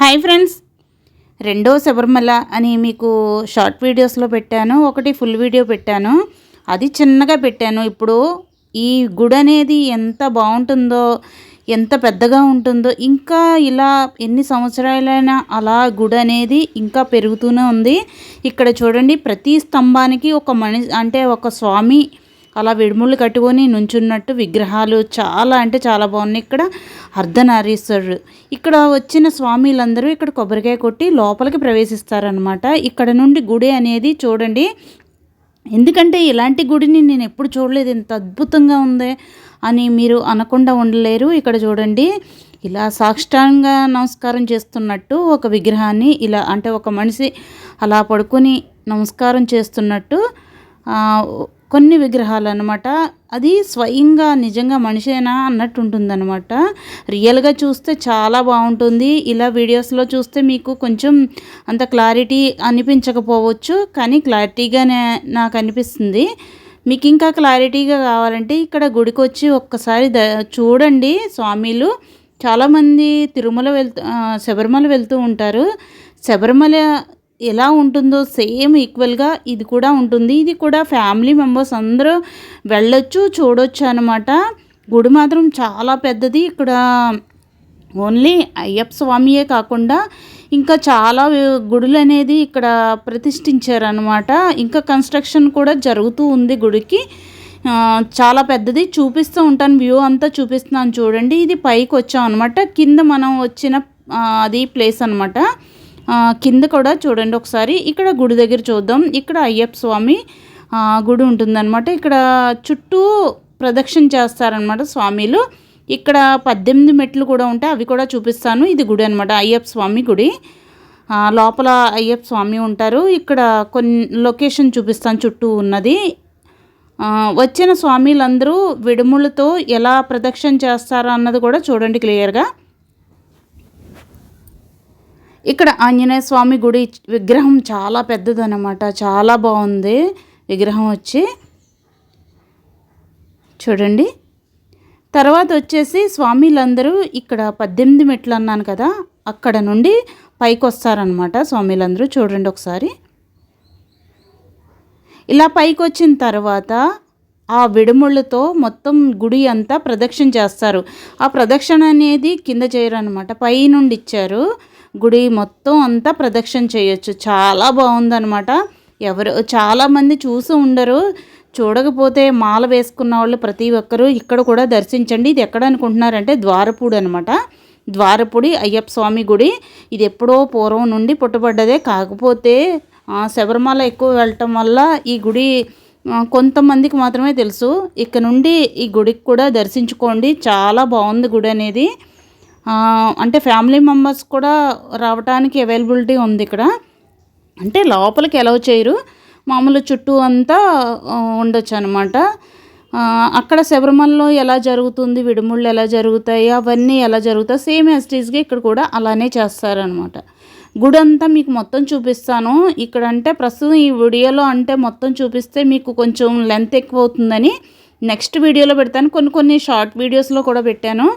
Hi friends. రెండో శబరిమల అని మీకు షార్ట్ వీడియోస్లో పెట్టాను ఒకటి ఫుల్ వీడియో పెట్టాను. అది చిన్నగా పెట్టాను. ఇప్పుడు ఈ గుడి అనేది ఎంత బాగుంటుందో ఎంత పెద్దగా ఉంటుందో ఇంకా ఇలా ఎన్ని సంవత్సరాలైనా అలా గుడి అనేది ఇంకా పెరుగుతూనే ఉంది. ఇక్కడ చూడండి ప్రతి స్తంభానికి ఒక మనిషి అంటే ఒక స్వామి అలా విడుముళ్ళు కట్టుకొని నుంచున్నట్టు విగ్రహాలు చాలా అంటే చాలా బాగున్నాయి. ఇక్కడ అర్ధనారీశ్వరుడు. ఇక్కడ వచ్చిన స్వామిలందరూ ఇక్కడ కొబ్బరికాయ కొట్టి లోపలికి ప్రవేశిస్తారనమాట ఇక్కడ నుండి గుడి అనేది చూడండి. ఎందుకంటే ఇలాంటి గుడిని నేను ఎప్పుడు చూడలేదు. ఇంత అద్భుతంగా ఉంది అని మీరు అనకుండా ఉండలేరు. ఇక్కడ చూడండి. ఇలా సాష్టాంగ నమస్కారం చేస్తున్నట్టు ఒక విగ్రహాన్ని ఇలా అంటే ఒక మనిషి అలా పడుకొని నమస్కారం చేస్తున్నట్టు కొన్ని విగ్రహాలు అనమాట అది స్వయంగా నిజంగా మనిషేనా అన్నట్టు ఉంటుందన్నమాట రియల్గా చూస్తే చాలా బాగుంటుంది. ఇలా వీడియోస్లో చూస్తే మీకు కొంచెం అంత క్లారిటీ అనిపించకపోవచ్చు కానీ క్లారిటీగానే నాకు అనిపిస్తుంది. మీకు ఇంకా క్లారిటీగా కావాలంటే ఇక్కడ గుడికి వచ్చి ఒక్కసారి ద చూడండి స్వామీలు. చాలామంది తిరుమల వెళ్తూ శబరిమల వెళ్తూ ఉంటారు. శబరిమల ఎలా ఉంటుందో సేమ్ ఈక్వల్గా ఇది కూడా ఉంటుంది. ఇది కూడా ఫ్యామిలీ మెంబర్స్ అందరూ వెళ్ళొచ్చు చూడొచ్చు అనమాట గుడి మాత్రం చాలా పెద్దది. ఇక్కడ ఓన్లీ అయ్యప్ప స్వామియే కాకుండా ఇంకా చాలా గుడులు అనేది ఇక్కడ ప్రతిష్ఠించారనమాట ఇంకా కన్స్ట్రక్షన్ కూడా జరుగుతూ ఉంది గుడికి. చాలా పెద్దది. చూపిస్తూ ఉంటాను. వ్యూ అంతా చూపిస్తున్నాను చూడండి. ఇది పైకి వచ్చాం అనమాట కింద మనం వచ్చిన అది ప్లేస్ అనమాట కింద కూడా చూడండి ఒకసారి. ఇక్కడ గుడి దగ్గర చూద్దాం. ఇక్కడ అయ్యప్ప స్వామి గుడి ఉంటుందన్నమాట. ఇక్కడ చుట్టూ ప్రదక్షిణ చేస్తారనమాట స్వామిలు. ఇక్కడ పద్దెనిమిది మెట్లు కూడా ఉంటాయి అవి కూడా చూపిస్తాను. ఇది గుడి అనమాట అయ్యప్ప స్వామి గుడి. లోపల అయ్యప్ప స్వామి ఉంటారు. ఇక్కడ కొన్ని లొకేషన్ చూపిస్తాను చుట్టూ ఉన్నది. వచ్చిన స్వామిలందరూ విడుములతో ఎలా ప్రదక్షిణ చేస్తారో అన్నది కూడా చూడండి క్లియర్గా. ఇక్కడ ఆంజనేయ స్వామి గుడి విగ్రహం చాలా పెద్దదన్నమాట. చాలా బాగుంది విగ్రహం వచ్చి. చూడండి. తర్వాత వచ్చేసి స్వామిలందరూ ఇక్కడ పద్దెనిమిది మెట్లు అన్నాను కదా అక్కడ నుండి పైకి వస్తారనమాట స్వామిలందరూ. చూడండి ఒకసారి. ఇలా పైకి వచ్చిన తర్వాత ఆ విడుముళ్ళతో మొత్తం గుడి అంతా ప్రదక్షిణ చేస్తారు. ఆ ప్రదక్షిణ అనేది కింద చేయరు అనమాట పై నుండి ఇచ్చారు. గుడి మొత్తం అంతా ప్రదక్షిణ చేయొచ్చు. చాలా బాగుందనమాట ఎవరు చాలామంది చూసి ఉండరు. చూడకపోతే మాల వేసుకున్న వాళ్ళు ప్రతి ఒక్కరూ ఇక్కడ కూడా దర్శించండి. ఇది ఎక్కడ అనుకుంటున్నారంటే ద్వారపూడి అనమాట ద్వారపూడి అయ్యప్ప స్వామి గుడి. ఇది ఎప్పుడో పూర్వం నుండి పుట్టబడ్డదే. కాకపోతే శబరిమల ఎక్కువ వెళ్ళటం వల్ల ఈ గుడి కొంతమందికి మాత్రమే తెలుసు. ఇక్కడ నుండి ఈ గుడికి కూడా దర్శించుకోండి. చాలా బాగుంది గుడి అనేది. అంటే ఫ్యామిలీ మెంబర్స్ కూడా రావడానికి అవైలబిలిటీ ఉంది ఇక్కడ. అంటే లోపలికి ఎలా చేయరు. మామూలు చుట్టూ అంతా ఉండొచ్చు అనమాట అక్కడ శబరిమలలో ఎలా జరుగుతుంది విడుముళ్ళు ఎలా జరుగుతాయి అవన్నీ ఎలా జరుగుతాయి సేమ్ ఎస్టీస్గా ఇక్కడ కూడా అలానే చేస్తారనమాట. గుడి అంతా మీకు మొత్తం చూపిస్తాను. ఇక్కడ అంటే ప్రస్తుతం ఈ వీడియోలో అంటే మొత్తం చూపిస్తే మీకు కొంచెం లెంత్ ఎక్కువ అవుతుందని నెక్స్ట్ వీడియోలో పెడతాను. కొన్ని కొన్ని షార్ట్ వీడియోస్లో కూడా పెట్టాను.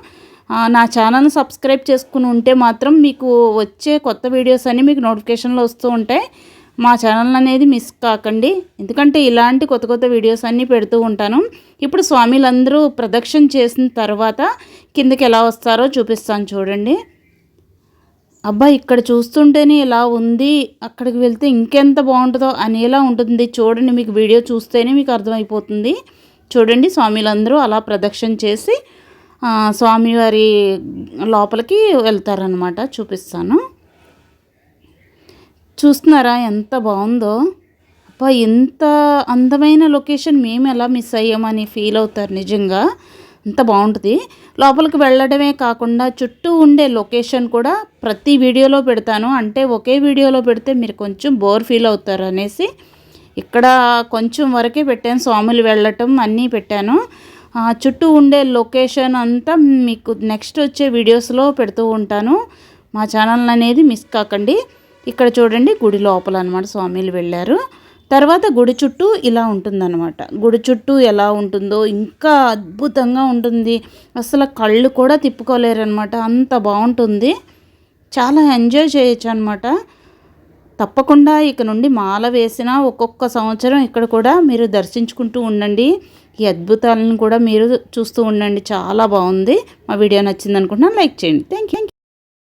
నా ఛానల్ సబ్స్క్రైబ్ చేసుకుని ఉంటే మాత్రం మీకు వచ్చే కొత్త వీడియోస్ అన్నీ మీకు నోటిఫికేషన్లు వస్తూ ఉంటాయి. మా ఛానల్ అనేది మిస్ కాకండి. ఎందుకంటే ఇలాంటి కొత్త కొత్త వీడియోస్ అన్నీ పెడుతూ ఉంటాను. ఇప్పుడు స్వామిలందరూ ప్రదక్షిణ చేసిన తర్వాత కిందకి ఎలా వస్తారో చూపిస్తాను చూడండి. అబ్బా ఇక్కడ చూస్తుంటేనే ఇలా ఉంది. అక్కడికి వెళ్తే ఇంకెంత బాగుంటుందో అనేలా ఉంటుంది. చూడండి మీకు వీడియో చూస్తేనే మీకు అర్థమైపోతుంది. చూడండి స్వామిలందరూ అలా ప్రదక్షిణ చేసి స్వామివారి లోపలికి వెళ్తారనమాట చూపిస్తాను. చూస్తున్నారా ఎంత బాగుందో? అబ్బా ఎంత అందమైన లొకేషన్ మేము ఎలా మిస్ అయ్యామని ఫీల్ అవుతారు నిజంగా. అంత బాగుంటుంది. లోపలికి వెళ్ళడమే కాకుండా చుట్టూ ఉండే లొకేషన్ కూడా ప్రతి వీడియోలో పెడతాను. అంటే ఒకే వీడియోలో పెడితే మీరు కొంచెం బోర్ ఫీల్ అవుతారు అనేసి. ఇక్కడ కొంచెం వరకే పెట్టాను. స్వాములు వెళ్ళటం అన్నీ పెట్టాను. చుట్టూ ఉండే లొకేషన్ అంతా మీకు నెక్స్ట్ వచ్చే వీడియోస్లో పెడుతూ ఉంటాను. మా ఛానల్ అనేది మిస్ కాకండి. ఇక్కడ చూడండి గుడి లోపల అనమాట స్వామిలు వెళ్ళారు. తర్వాత గుడి చుట్టూ ఇలా ఉంటుందన్నమాట. గుడి చుట్టూ ఎలా ఉంటుందో ఇంకా అద్భుతంగా ఉంటుంది. అసలు కళ్ళు కూడా తిప్పుకోలేరు అనమాట అంత బాగుంటుంది. చాలా ఎంజాయ్ చేయొచ్చు అనమాట తప్పకుండా ఇక నుండి మాల వేసిన ఒక్కొక్క సంవత్సరం ఇక్కడ కూడా మీరు దర్శించుకుంటూ ఉండండి. ఈ అద్భుతాలను కూడా మీరు చూస్తూ ఉండండి. చాలా బాగుంది. మా వీడియో నచ్చింది అనుకుంటున్నాను లైక్ చేయండి. Thank you